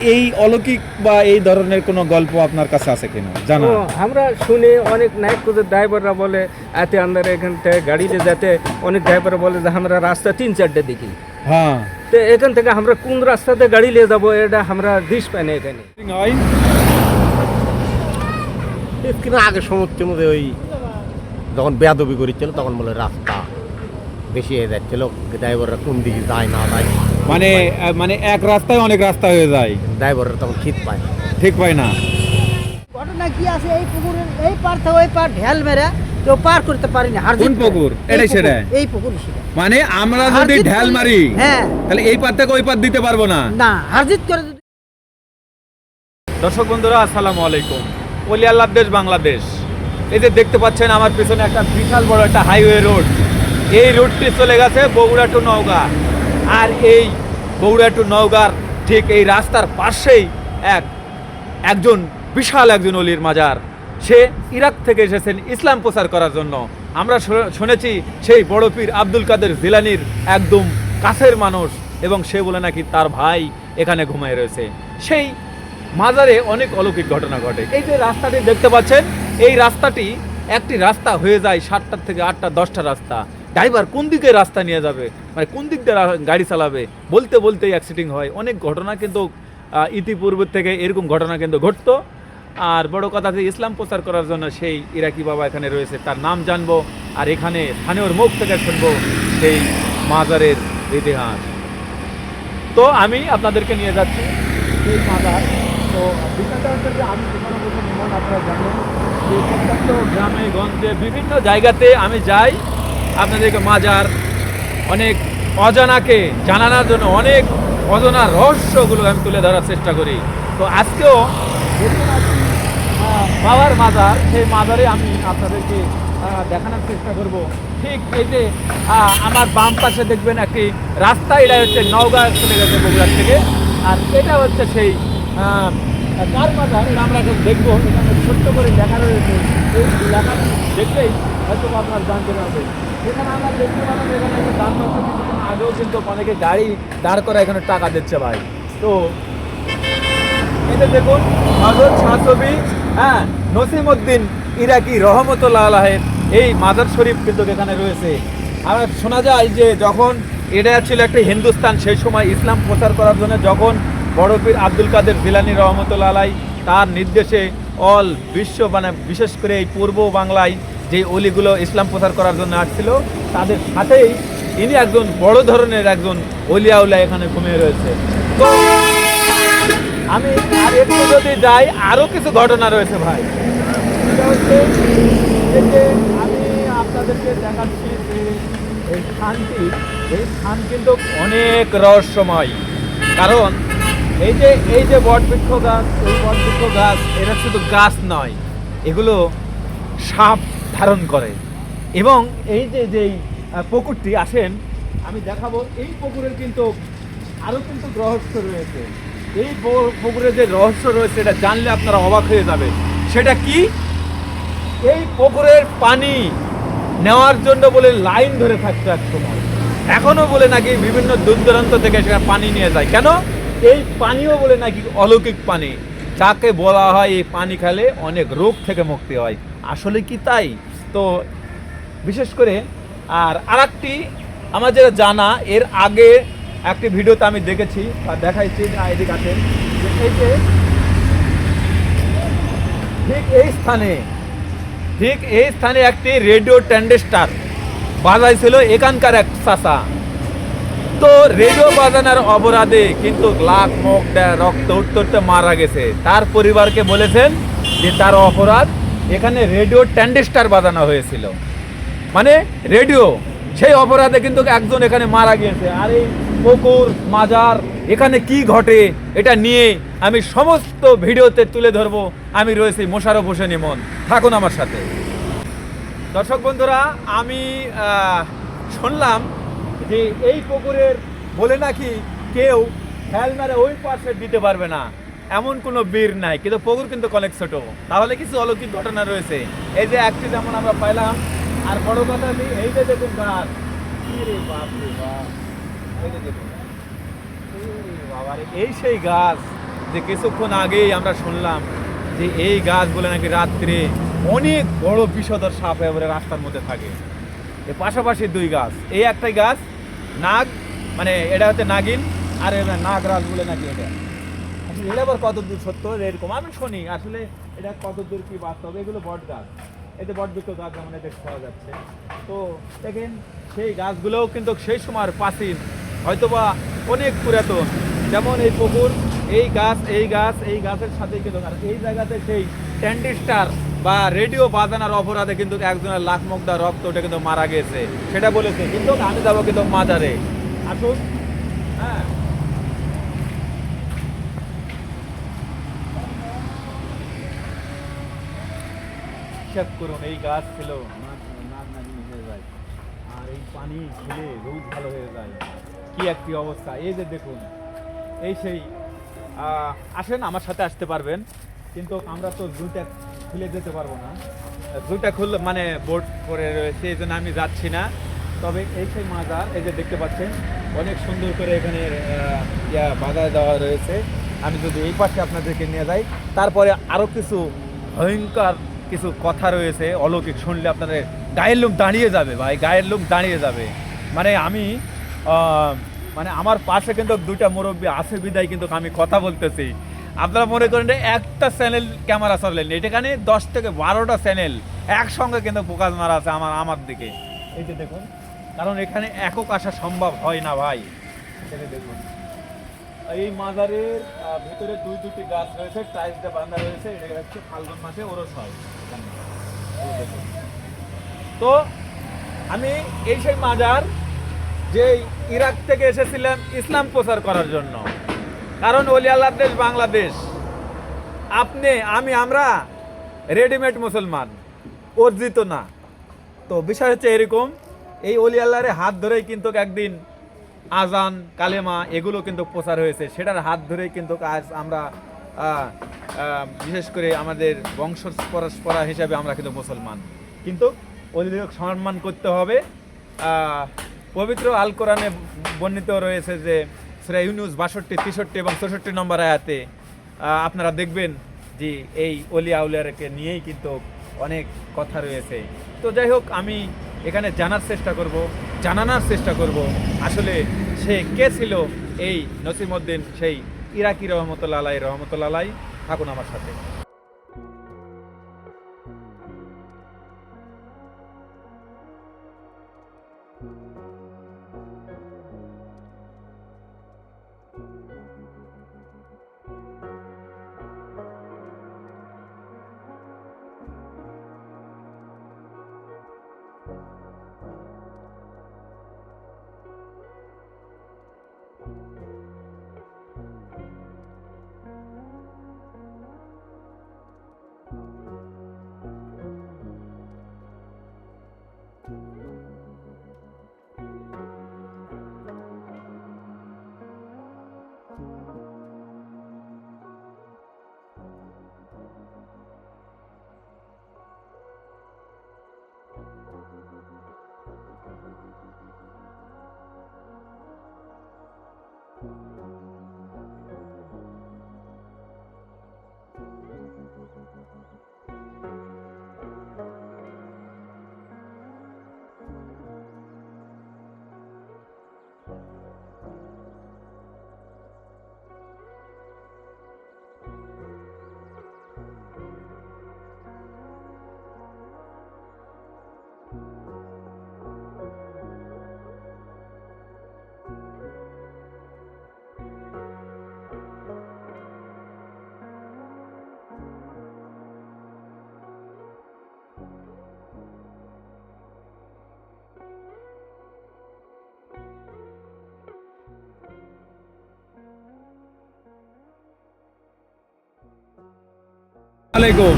এই অলৌকিক বা এই ধরনের কোনো গল্প আপনার কাছে আছে কিনা? জানা। ও, আমরা শুনি অনেক কোচের ড্রাইভাররা বলে এতে আমরা এখান থেকে গাড়িতে যেতে অনেক ড্রাইভার বলে যে আমরা রাস্তা তিন চারটে দেখি। হ্যাঁ। তো এখান থেকে আমরা কোন রাস্তাতে গাড়ি নিয়ে যাব এটা আমরা দিস পাই না এখানে। হয়। আগে সমুদ্রের মধ্যে ওই যখন বেয়াদবি করেছিল তখন বলে রাস্তা। বেশি হয়ে যাচ্ছিল ড্রাইভাররা কোন দিকে যায় না যায় মানে মানে এক রাস্তায় অনেক রাস্তা হয়ে যায়। ড্রাইভাররা তখন খিদ পায় ঠিক পায় না। ঘটনা কি আছে? এই পুকুরের এই পার থেকে ওই পার ঢেল মেরে কেউ পার করতে পারিনি। কোন পুকুর? এটাই সেটা? এই পুকুর মানে আমরা যদি ঢেল মারি হ্যাঁ। তাহলে এই পার থেকে ওই পার দিতে পারব না। না হারজিত করে দর্শক বন্ধুরা আসসালামু আলাইকুম। ওলি আল্লাহ দেশ বাংলাদেশ। এই যে দেখতে পাচ্ছেন আমার পিছনে একটা বিশাল বড় একটা হাইওয়ে রোড এই রোডটি চলে গেছে বগুড়া টু নওগাঁ। আর এই বগুড়া টু নওগাঁর ঠিক এই রাস্তার পাশেই এক, একজন, বিশাল একজন অলির মাজার। সে ইরাক থেকে এসেছেন ইসলাম প্রচার করার জন্য। আমরা শুনেছি সেই বড় পীর আব্দুল কাদের জিলানির একদম কাছের মানুষ এবং সে বলে নাকি তার ভাই এখানে ঘুমায় রয়েছে। সেই মাজারে অনেক অলৌকিক ঘটনা ঘটে। এই যে রাস্তাটি দেখতে পাচ্ছেন, এই রাস্তাটি একটি রাস্তা হয়ে যায় সাতটার থেকে আটটা, দশটা রাস্তা। ড্রাইভার কোন দিকে রাস্তা নিয়ে যাবে? মানে কোন দিক দিয়ে গাড়ি চালাবে? বলতে বলতেই অ্যাক্সিডেন্ট হয়। অনেক ঘটনা কিন্তু ইতিপূর্বে থেকে এরকম ঘটনা কিন্তু ঘটতো। আর বড় কথা যে ইসলাম প্রচার করার জন্য সেই ইরাকি বাবা এখানে রয়েছে। তার নাম জানব আর এখানে স্থানীয় মুখ থেকে শুনব সেই মাজারের ইতিহাস। তো আমি আপনাদেরকে নিয়ে যাচ্ছি সেই মাজার। তো আমি আপনারা জানেন। গ্রামে, গঞ্জে, বিভিন্ন জায়গাতে আমি যাই। আপনাদেরকে মাজার অনেক অজানাকে জানানোর জন্য অনেক অজানা রহস্যগুলো আমি তুলে ধরার চেষ্টা করি। তো আজকেও বাবার মাজার, সেই মাজারে আমি আপনাদেরকে দেখানোর চেষ্টা করব। ঠিক এই যে আমার বাম পাশে দেখবেন একটি রাস্তা, এটা হচ্ছে নওগাঁ চলে গেছে বগুড়া থেকে। আর এটা হচ্ছে সেই মাজার এটা আমরা এখন দেখব এখানে ছোট্ট করে লেখা রয়েছে এই লেখা দেখলেই হয়তো আপনার জানতে পারবে এখানে আমরা দেখতে পাবেন এখানে একটা বাক্স আগেও কিন্তু অনেকে গাড়ি দাঁড় করে এখানে টাকা দিচ্ছে ভাই। তো এতে দেখুন, হজরত শাহসবি হ্যাঁ নসিমউদ্দিন ইরাকি রহমতুল্লাহ আলাহের এই মাজার শরীফ কিন্তু এখানে রয়েছে। আর শোনা যায় যে যখন এটা ছিল একটা হিন্দুস্তান, সেই সময় ইসলাম প্রচার করার জন্য যখন বড় পীর আব্দুল কাদের জিলানি রহমতুল্লাহ আলাই তার নির্দেশে অল বিশ্ব মানে বিশেষ করে এই পূর্ব বাংলায় যে অলিগুলো ইসলাম প্রচার করার জন্য আসছিল, তাদের সাথেই ইনি একজন বড় ধরনের একজন অলিয়াউলা এখানে ঘুমিয়ে রয়েছে। তো আমি আর একটু যদি যাই আরও কিছু ঘটনা রয়েছে ভাই। আমি আপনাদেরকে দেখাচ্ছি যে এই স্থানটি, এই স্থান কিন্তু অনেক রহস্যময়। কারণ এই যে এই যে বটবৃক্ষ গাছ, এই বটবৃক্ষ গাছ, এটা শুধু গাছ নয়, এগুলো সাপ ধারণ করে। এবং এই যে যেই পুকুরটি, আসেন, আমি দেখাবো, এই পুকুরের কিন্তু আরও কিন্তু রহস্য রয়েছে। এই পু- পুকুরে যে রহস্য রয়েছে, এটা জানলে আপনারা অবাক হয়ে যাবে সেটা কি? এই পুকুরের পানি নেওয়ার জন্য বলে লাইন ধরে থাকতো এক সময়। এখনও বলে নাকি বিভিন্ন দূর দূরান্ত থেকে সেখানে পানি নিয়ে যায়। কেন? এই পানিও বলে নাকি অলৌকিক পানি? যাকে বলা হয় এই পানি খেলে অনেক রোগ থেকে মুক্তি হয়। আসলে কি তাই? তো বিশেষ করে আর আরেকটি আমার যেটা জানা, এর আগে একটি ভিডিওতে আমি দেখেছি বা দেখাইছি এদিকে আছেন এই যে ঠিক এই স্থানে, ঠিক এই স্থানে একটি রেডিও ট্যান্ডেস্টার বাজাইছিল এখানকার এক চাষা তো রেডিও বাজানোর অপরাধে কিন্তু লাখ মুখ রক্ত উঠতে উঠতে মারা গেছে। তার পরিবারকে বলেছেন যে তার অপরাধ এখানে রেডিও ট্যান্ডেস্টার বাজানো হয়েছিল। মানে রেডিও, সেই অপরাধে কিন্তু একজন এখানে মারা গিয়েছে। আর এই পুকুর মাজার, এখানে কি ঘটে এটা নিয়ে আমি সমস্ত ভিডিওতে তুলে ধরবো। আমি রয়েছি মোশারফ হোসেন ইমন। থাকুন আমার সাথে। দর্শক বন্ধুরা, আমি শুনলাম যে এই পুকুরের বলে নাকি কেউ খেয়াল মারে ওই পাশে দিতে পারবে না। এমন কোনো বীর নাই, কিন্তু পুকুর কিন্তু অনেক ছোট। তাহলে কিছু অলৌকিক ঘটনা রয়েছে। এই যে একটি যেমন আমরা পাইলাম, আর বড় কথা এই যে দেখুন গাছ এই সেই গাছ যে কিছুক্ষণ আগেই আমরা শুনলাম যে এই গাছগুলো নাকি রাত্রে অনেক বড় বিষধর সাপ এবারে রাস্তার মধ্যে থাকে। পাশাপাশি দুই গাছ। এই একটাই গাছ, নাগ মানে এটা হচ্ছে নাগিন, আর নাগরাজ বলে নাকি এটা? আসলে এটা কত দূর সত্য? এরকম। আমি শুনি, আসলে এটা কত দূর কি বাস্তব? এগুলো বট গাছ। এতে বট বটযুক্ত গাছ যেমন দেখতে পাওয়া যাচ্ছে। তো দেখেন, সেই গাছগুলোও কিন্তু সেই সময়ের প্রাচীন, হয়তোবা অনেক পুরাতন। যেমন এই পুকুর, এই গাছ এই গাছ, এই গাছের সাথে কিন্তু এই জায়গাতে সেই ট্যান্ডিস্টার বা রেডিও বাজানোর অপরাধে কিন্তু একজনের লাখ মুগ্ধা রক্ত ওটা কিন্তু মারা গেছে সেটা বলেছে। কিন্তু আমি যাব কিন্তু মাজারে। আসুন। হ্যাঁ। হিসাব করুন, এই গাছ ছিল। আর এই পানি খেলে রোগ ভালো হয়ে যায়। কি একটি অবস্থা। এই যে দেখুন, এই সেই আসেন, আমার সাথে আসতে পারবেন। কিন্তু আমরা তো জুটা খুলে যেতে পারব না। জুটা খুললে মানে বোর্ড করে রয়েছে, এই জন্য আমি যাচ্ছি না। তবে এই সেই মাজার, এই যে দেখতে পাচ্ছেন, অনেক সুন্দর করে এখানে ইয়া বাধা দেওয়া রয়েছে। আমি যদি এই পাশে আপনাদেরকে নিয়ে যাই, তারপরে আরও কিছু ভয়ঙ্কর কিছু কথা রয়েছে, অলৌকিক শুনলে আপনাদের গায়ের লোক দাঁড়িয়ে যাবে ভাই, গায়ের লোক দাঁড়িয়ে যাবে। মানে আমি মানে আমার পাশে কিন্তু দুইটা মুরব্বী আছে বিদায়, কিন্তু আমি কথা বলতেছি। আপনারা মনে করেন একটা চ্যানেল ক্যামেরা চলেন এটাখানে দশ থেকে বারোটা চ্যানেল একসঙ্গে কিন্তু ফোকাস মারা আছে আমার আমার দিকে। এই যে দেখুন, কারণ এখানে একক আসা সম্ভব হয় না ভাই। দেখুন, এই মাজারের ভেতরে দুই দুটি গাছ রয়েছে, টাইলস দিয়ে বাঁধা রয়েছে, এটা হচ্ছে ফাল্গুন মাসে ওরস হয়। তো আমি এই সেই মাজার যে ইরাক থেকে এসেছিলাম ইসলাম প্রচার করার জন্য। কারণ অলি আল্লাহ দেশ বাংলাদেশ। আপনি, আমি, আমরা রেডিমেড মুসলমান, অর্জিত না। তো বিষয় হচ্ছে এরকম, এই অলি আল্লাহর হাত ধরেই কিন্তু একদিন আজান কালেমা এগুলো কিন্তু প্রচার হয়েছে। সেটার হাত ধরেই কিন্তু আজ আমরা বিশেষ করে আমাদের বংশ পরস্পরা হিসাবে আমরা কিন্তু মুসলমান। কিন্তু অলিদের সম্মান করতে হবে। পবিত্র আল কোরআনে বর্ণিত রয়েছে যে সুরা ইউনুস বাষট্টি তেষট্টি এবং চৌষট্টি নম্বর আয়াতে আপনারা দেখবেন যে এই অলি আউলিয়ারকে নিয়েই কিন্তু অনেক কথা রয়েছে। তো যাই হোক, আমি এখানে জানার চেষ্টা করব, জানানোর চেষ্টা করব, আসলে সে কে ছিল এই নসিমউদ্দিন সেই ইরাকি রহমতুল্লা আলাই রহমতুল্লা আলাই? থাকুন আমার সাথে। আলাইকুম।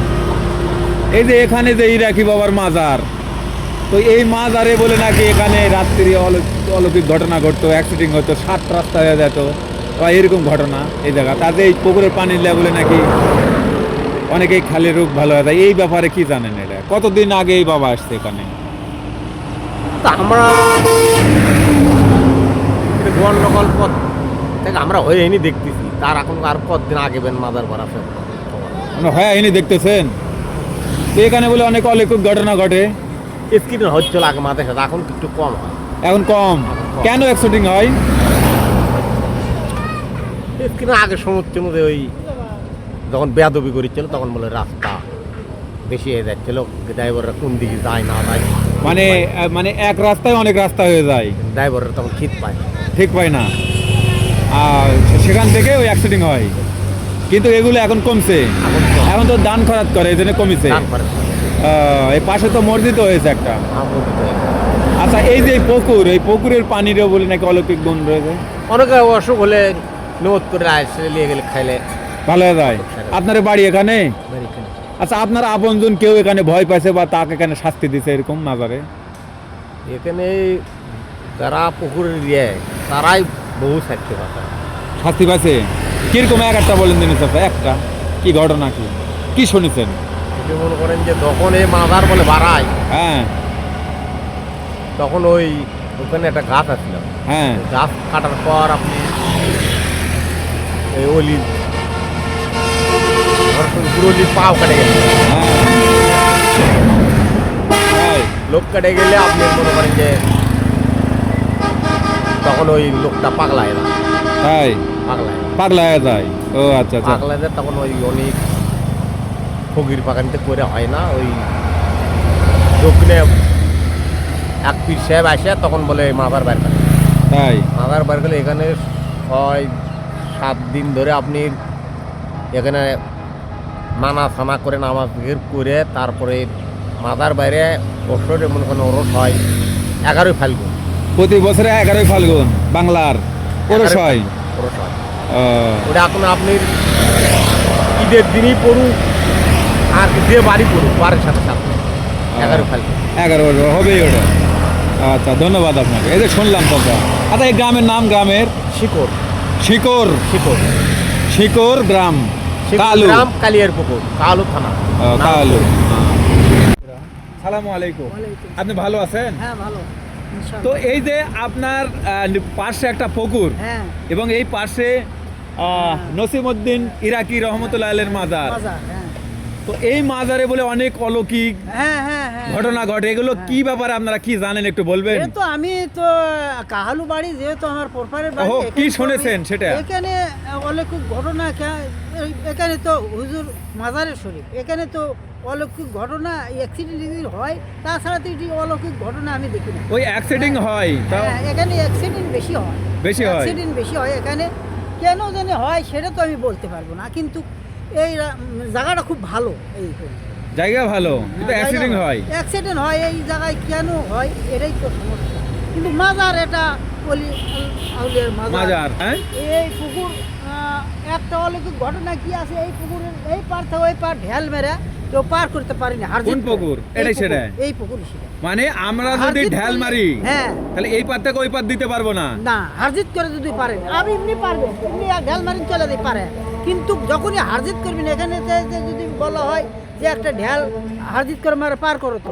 এই যে এখানে যে ইরাকি বাবার মাজার, তো এই মাজারে বলে নাকি এখানে রাত্রি অলৌ- অলৌকিক ঘটনা ঘটতো অ্যাক্সিডেন্ট হতো, সাত রাস্তা হয়ে যেত, বা এরকম ঘটনা এই জায়গা তাতে এই পুকুরের পানি পানির বলে নাকি অনেকেই খালি রোগ ভালো হয়ে যায়, এই ব্যাপারে কি জানেন এটা? কতদিন আগে এই বাবা আসছে এখানে? আমরা গন্ডগোল পথ থেকে আমরা হয়ে দেখতেছি। তার এখন আর কতদিন আগে বেন মাদার মানে হয় আইনি দেখতেছেন। এখানে বলে অনেক অলৌকিক ঘটনা ঘটে। স্ক্রিন হচ্ছিল আগে মাঝে সাথে এখন একটু কম হয়। এখন কম। কেন অ্যাক্সিডেন্ট হয়? স্ক্রিনে আগে সমুদ্রের মধ্যে ওই যখন বেয়াদবি করেছিল তখন বলে রাস্তা বেশি হয়ে যাচ্ছিল ড্রাইভাররা কোন দিকে যায় না যায়। মানে মানে এক রাস্তায় অনেক রাস্তা হয়ে যায়। ড্রাইভাররা তখন খিত পায় ঠিক পায় না। আর সেখান থেকে ওই অ্যাক্সিডেন্ট হয়। কিন্তু এগুলো এখন কমছে। এখন তো দান খরাত করে এই জন্য কমেছে। এই পাশে তো মসজিদ হয়েছে একটা। আচ্ছা এই যে পুকুর এই পুকুরের পানিরও বলে নাকি অলৌকিক গুণ রয়েছে? অনেকে অসুখ হলে নোট করে আসলে নিয়ে গেলে খাইলে ভালো হয়ে যায়। আপনার বাড়ি এখানে? আচ্ছা আপনার আপনজন কেউ এখানে ভয় পাইছে বা তাকে এখানে শাস্তি দিছে এরকম মাজারে? এখানে যারা পুকুরের ইয়ে তারাই বহু সাক্ষী পাতা শাস্তি পাইছে? কীরকম এক একটা বলেন দিন চাচা একটা? কি ঘটনা কি? কি শুনেছেন? মনে করেন যে তখন এই মাদার বলে বাড়ায় হ্যাঁ। তখন ওই ওখানে একটা গাছ আছিল। হ্যাঁ। গাছ কাটার পর আপনি এই অলি অলি পাও কেটে গেছে। হ্যাঁ। লোক কেটে গেলে আপনি মনে করেন যে তখন ওই লোকটা পাগলায় না তাই? পাগলায়। না। পাগলা যায় ও আচ্ছা আচ্ছা। পাগলায় যায় তখন ওই অনেক ফকির পাকানিতে করে হয় না? ওই দক্ষিণে এক পীর সাহেব আসে তখন বলে মাদার বাইর করে। তাই? মাদার বাইর গেলে এখানে ছয় সাত দিন ধরে আপনি এখানে নানা ছানা করে নামাজ করে তারপরে মাদার বাইরে বছরে মনে করেন ওরস হয় এগারোই ফাল্গুন। প্রতি বছরে এগারোই ফাল্গুন বাংলার। ওটা এখন আপনি ঈদের দিনই পড়ুক আর যে বাড়ি পড়ুক বাড়ির সাথে সাথে। এগারো এগারো হবেই ওটা। আচ্ছা ধন্যবাদ আপনাকে। এই যে শুনলাম চাচা আচ্ছা এই গ্রামের নাম গ্রামের? শিকড়। শিকর শিকড়। শিকর গ্রাম। শিকড় কালু। গ্রাম কালিয়ার পুকুর কালু থানা। কালু। সালামু আলাইকুম। আপনি ভালো আছেন? হ্যাঁ ভালো। তো এই যে আপনার পাশে একটা পুকুর হ্যাঁ। এবং এই পাশে আহ, নসিমউদ্দিন ইরাকি রহমতুল্লাহ আলের মাজার। হ্যাঁ। তো এই মাজারে বলে অনেক অলৌকিক হ্যাঁ হ্যাঁ হ্যাঁ। ঘটনা ঘটে। এগুলো কি ব্যাপারে আপনারা কি জানেন একটু বলবেন? তো আমি তো কাহালু বাড়ি যেহেতু আমার পরপারের বাড়ি কি শুনেছেন সেটা? এখানে অলৌকিক ঘটনা এখানে তো হুজুর মাজারের শরীফ এখানে তো অলৌকিক ঘটনা অ্যাক্সিডেন্ট যদি হয় তাছাড়া তো এটি অলৌকিক ঘটনা আমি দেখি না। ওই অ্যাক্সিডেন্ট হয়। হ্যাঁ, এখানে অ্যাক্সিডেন্ট বেশি হয়। বেশি হয়? অ্যাক্সিডেন্ট বেশি হয় এখানে। কেন জানি হয় সেটা তো আমি বলতে পারব না কিন্তু এই জায়গাটা খুব ভালো এই জায়গা ভালো কিন্তু অ্যাক্সিডেন্ট হয়। অ্যাক্সিডেন্ট হয় এই জায়গায় কেন হয় এটাই তো সমস্যা। কিন্তু মাজার এটা অলি আউলিয়ার মাজার। মাজার হ্যাঁ? এই পুকুর একটা অলৌকিক ঘটনা কি আছে? এই পুকুরের এই পার থেকে ওই পার ঢেল মেরে কেউ পার করতে পারিনি হার কোন পুকুর? এটাই সেটা? এই পুকুর সেটা। মানে আমরা যদি ঢেল মারি হ্যাঁ। তাহলে এই পার থেকে ওই পার দিতে পারব না। না হারজিত করে যদি পারেন আমি এমনি পারবে এমনি ঢেল মারি চলে দিতে পারে। কিন্তু যখনই হারজিত করবেন এখানে যদি বলা হয় যে একটা ঢেল হারজিত করে মারে পার করো তো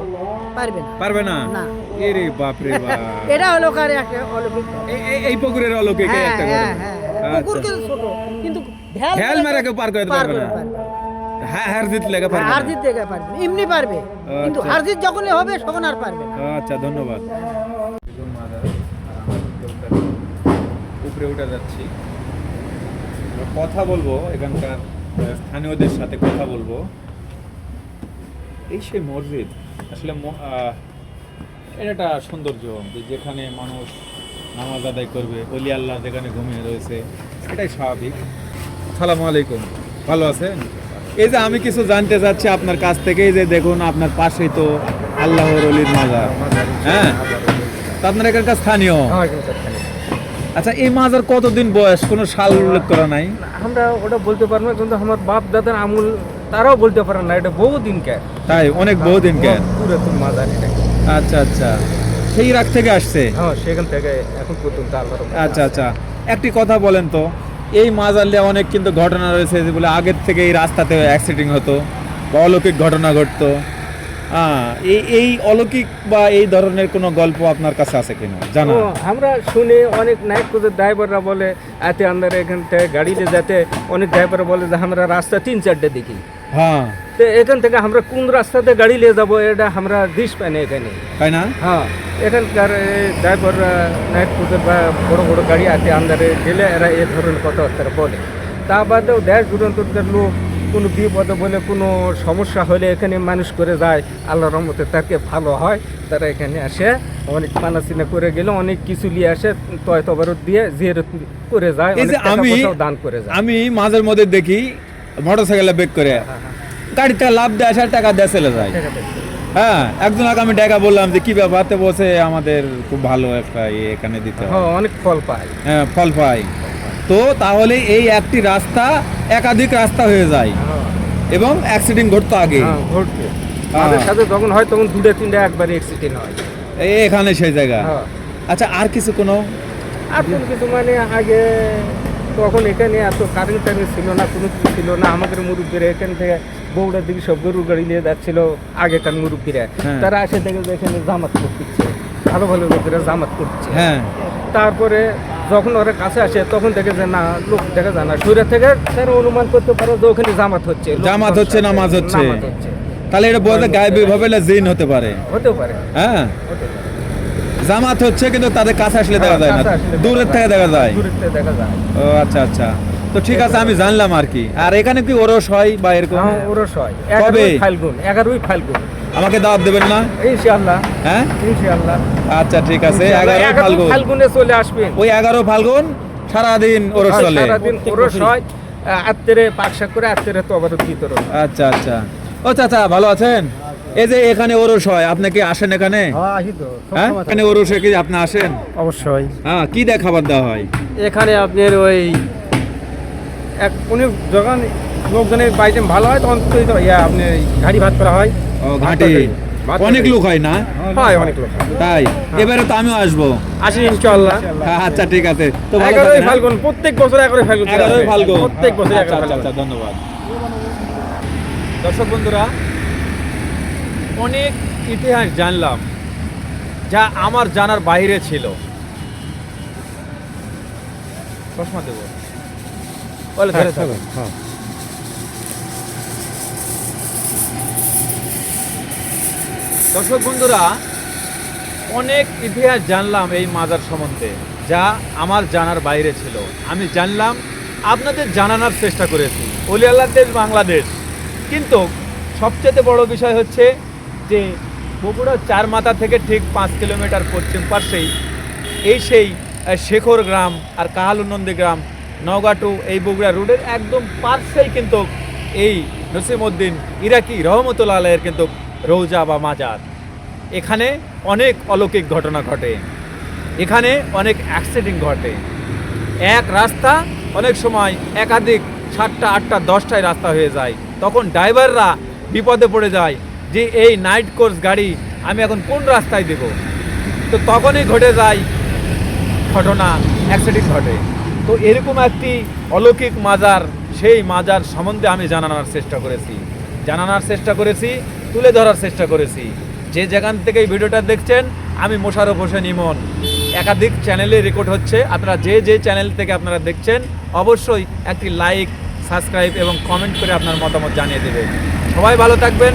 পারবে না। পারবে না? না। এরে বাপ রে বাপ। এটা হলো কার একটা অলৌকিক এই- পুকুরের অলৌকিক হ্যাঁ একটা হ্যাঁ হ্যাঁ পুকুর আচ্ছা। কিন্তু ছোট কিন্তু ঢেল ঢেল মেরে কেউ পার করে দিতে পারবে না। পারবে। হ্যাঁ হার জিত লেগে পারবে না। হারজিত দেখে পারবে এমনি পারবে। কিন্তু আচ্ছা। হারজিত যখনই হবে তখন আর পারবে আচ্ছা ধন্যবাদ। উপরে উঠে যাচ্ছি। কথা বলব এখানকার স্থানীয়দের সাথে কথা বলব। এই সেই মসজিদ আসলে এটা একটা সৌন্দর্য যেখানে মানুষ নামাজ আদায় করবে অলি আল্লাহ যেখানে ঘুমিয়ে রয়েছে এটাই স্বাভাবিক। সালামু আলাইকুম। ভালো আছেন? এই যে আমি কিছু জানতে চাচ্ছি আপনার কাছ থেকে এই যে দেখুন আপনার পাশেই তো আল্লাহর অলির মাজার। হ্যাঁ? তো আপনার এখানকার স্থানীয়? আচ্ছা এই মাজার কতদিন বয়স? কোনো সাল উল্লেখ করা নাই? আমরা ওটা বলতে পারব না কিন্তু আমার বাপ দাদার আমুল তারাও বলতে পারেন না এটা বহু দিন কে। তাই অনেক বহুদিন কেন পুরাতন মাদার এটা। আচ্ছা আচ্ছা। সেই রাগ থেকে আসছে? হ্যাঁ সেখান থেকে এখন পর্যন্ত আল্লাহর আচ্ছা আচ্ছা। একটি কথা বলেন তো। এই মাজারলে অনেক কিন্তু ঘটনা রয়েছে বলে আগের থেকে এই রাস্তাতে অ্যাক্সিডেন্ট হতো বা অলৌকিক ঘটনা ঘটতো। আহ, এই এই অলৌকিক বা এই ধরনের কোনো গল্প আপনার কাছে আছে কিনা? জানো আমরা শুনে অনেক নায়কদের ড্রাইভাররা বলে এতে আন্দারে এখান থেকে গাড়িতে যেতে অনেক ড্রাইভাররা বলে যে আমরা রাস্তা তিন চারটে দেখি। হ্যাঁ তো এখান থেকে আমরা কোন রাস্তাতে গাড়ি নিয়ে যাব এটা আমরা দিস পাই না এখানে তাই না হ্যাঁ এখানকার ড্রাইভাররা নাইট কোচের বা বড় বড় গাড়ি আছে আন্দারে গেলে এরা এ ধরনের কথাবার্তা বলে তা বাদেও দেশ দূরান্তর লোক কোনো বিপদে বলে কোনো সমস্যা হলে এখানে মানুষ করে যায় আল্লাহ রহমতে তাকে ভালো হয় তারা এখানে আসে অনেক পানাচিনা করে গেলে অনেক কিছু নিয়ে আসে তয় তবারত দিয়ে জিয়ারত করে যায় আমি দান করে যায় আমি মাঝের মধ্যে দেখি মোটর সাইকেলে বেক করে। গাড়িটা লাভ দেয় আসার টাকা দেয় চলে যায়। হ্যাঁ একজন আগে আমি টাকা বললাম যে কি ব্যাপারতে বসে আমাদের খুব ভালো একটা ইয়ে এখানে দিতে হয়। হ্যাঁ অনেক ফল পায়। হ্যাঁ, ফল পাই। তো তাহলে এই একটি রাস্তা একাধিক রাস্তা হয়ে যায়। হ্যাঁ, এবং অ্যাক্সিডেন্ট ঘটতো আগে। হ্যাঁ, হ্যাঁ। আমাদের সাথে যখন হয় তখন দুটো তিনটে একবারে অ্যাক্সিডেন্ট হয়। এখানে সেই জায়গা। হ্যাঁ। আচ্ছা আর কিছু কোনো? আর কিছু মানে আগে তখন এখানে এত কারেন্ট টারেন্ট ছিল না কোনো কিছু ছিল না। আমাদের মুরব্বীরা এখান থেকে বৌড়ার দিকে সব গরু গাড়ি নিয়ে যাচ্ছিল আগেকার মুরব্বীরা। হ্যাঁ। তারা এসে দেখে যে এখানে জামাত করতেছে ভালো ভালো লোকেরা জামাত করছে। হ্যাঁ। তারপরে যখন ওরা কাছে আসে তখন দেখে যে না লোক দেখা যায় না। দূরে থেকে তারা অনুমান করতে পারে যে ওখানে জামাত হচ্ছে জামাত হচ্ছে, নামাজ হচ্ছে। তাহলে এটা বলতে গায়েবী ভাবে জিন হতে পারে। হতে পারে। হ্যাঁ। জামাত হচ্ছে কিন্তু তাদের কাছে আসলে দেখা যায় না দূরের থেকে দেখা যায়। দেখা যায়। ও আচ্ছা আচ্ছা। তো ঠিক আছে আমি জানলাম আর কি। আর এখানে কি ওরস হয় বা এরকম? হ্যাঁ, ওরস হয়। কবে? ফাল্গুন এগারোই ফাল্গুন। আমাকে দাওয়াত দেবেন না? ইনশাআল্লাহ। হ্যাঁ? ইনশাআল্লাহ। আচ্ছা ঠিক আছে এগারো ফাল্গুন। ফাল্গুনে চলে আসবেন। ওই এগারো ফাল্গুন সারাদিন ওরস চলে। সারাদিন ওরস হয়। আত্মেরে পাকশা করে আত্মেরে তো আবার বিতরণ। আচ্ছা আচ্ছা। ও চাচা ভালো আছেন? এই যে এখানে ওরস হয় আপনি কি আসেন এখানে? হ্যাঁ এখানে ওরসে কি? আপনি আসেন? অবশ্যই। হ্যাঁ কি দিয়ে খাবার দেওয়া হয়? এখানে আপনার ওই এক উনি যখন লোকজনের বাড়িতে ভালো হয় তখন তো ইয়া আপনার ঘাড়ি ভাত করা হয়। ও ঘাটে। অনেক লোক হয় না? হয় অনেক লোক তাই? এবারে তো আমিও আসব। আসি ইনশাআল্লাহ। আচ্ছা ঠিক আছে। তো ভালো এগারোই হ্যাঁ? ফাল্গুন প্রত্যেক বছর এগারোই ফাল্গুন এগারোই ফাল্গুন। প্রত্যেক বছর আচ্ছা, আচ্ছা, আচ্ছা, ধন্যবাদ। দর্শক বন্ধুরা অনেক ইতিহাস জানলাম যা আমার জানার বাইরে ছিল। চশমা দেবো। বলে ধরে থাকো। দর্শক বন্ধুরা অনেক ইতিহাস জানলাম এই মাজার সম্বন্ধে যা আমার জানার বাইরে ছিল। আমি জানলাম আপনাদের জানানোর চেষ্টা করেছি। অলি আল্লাহ দেশ বাংলাদেশ। কিন্তু সবচেয়ে বড় বিষয় হচ্ছে যে বগুড়া চার মাথা থেকে ঠিক পাঁচ কিলোমিটার পশ্চিম পাশেই এই সেই শেখর গ্রাম আর কাহালুনন্দী গ্রাম, নওগাটু এই বগুড়া রোডের একদম পার্শ্বেই কিন্তু এই নসিমউদ্দিন ইরাকি রহমতুল্লাহ আলাইয়ের কিন্তু রৌজা বা মাজার। এখানে অনেক অলৌকিক ঘটনা ঘটে। এখানে অনেক অ্যাক্সিডেন্ট ঘটে। এক রাস্তা অনেক সময় একাধিক সাতটা, আটটা, দশটায় রাস্তা হয়ে যায়। তখন ড্রাইভাররা বিপদে পড়ে যায়। যে এই নাইট কোর্স গাড়ি আমি এখন কোন রাস্তায় দেব? তো তখনই ঘটে যায় ঘটনা অ্যাক্সিডেন্ট ঘটে। তো এরকম একটি অলৌকিক মাজার, সেই মাজার সম্বন্ধে আমি জানানোর চেষ্টা করেছি। জানানোর চেষ্টা করেছি, তুলে ধরার চেষ্টা করেছি। যে যেখান থেকে এই ভিডিওটা দেখছেন, আমি মোশারফ হোসেন ইমন। একাধিক চ্যানেলে রেকর্ড হচ্ছে। আপনারা যে যে চ্যানেল থেকে আপনারা দেখছেন, অবশ্যই একটি লাইক সাবস্ক্রাইব এবং কমেন্ট করে আপনার মতামত জানিয়ে দেবেন। সবাই ভালো থাকবেন।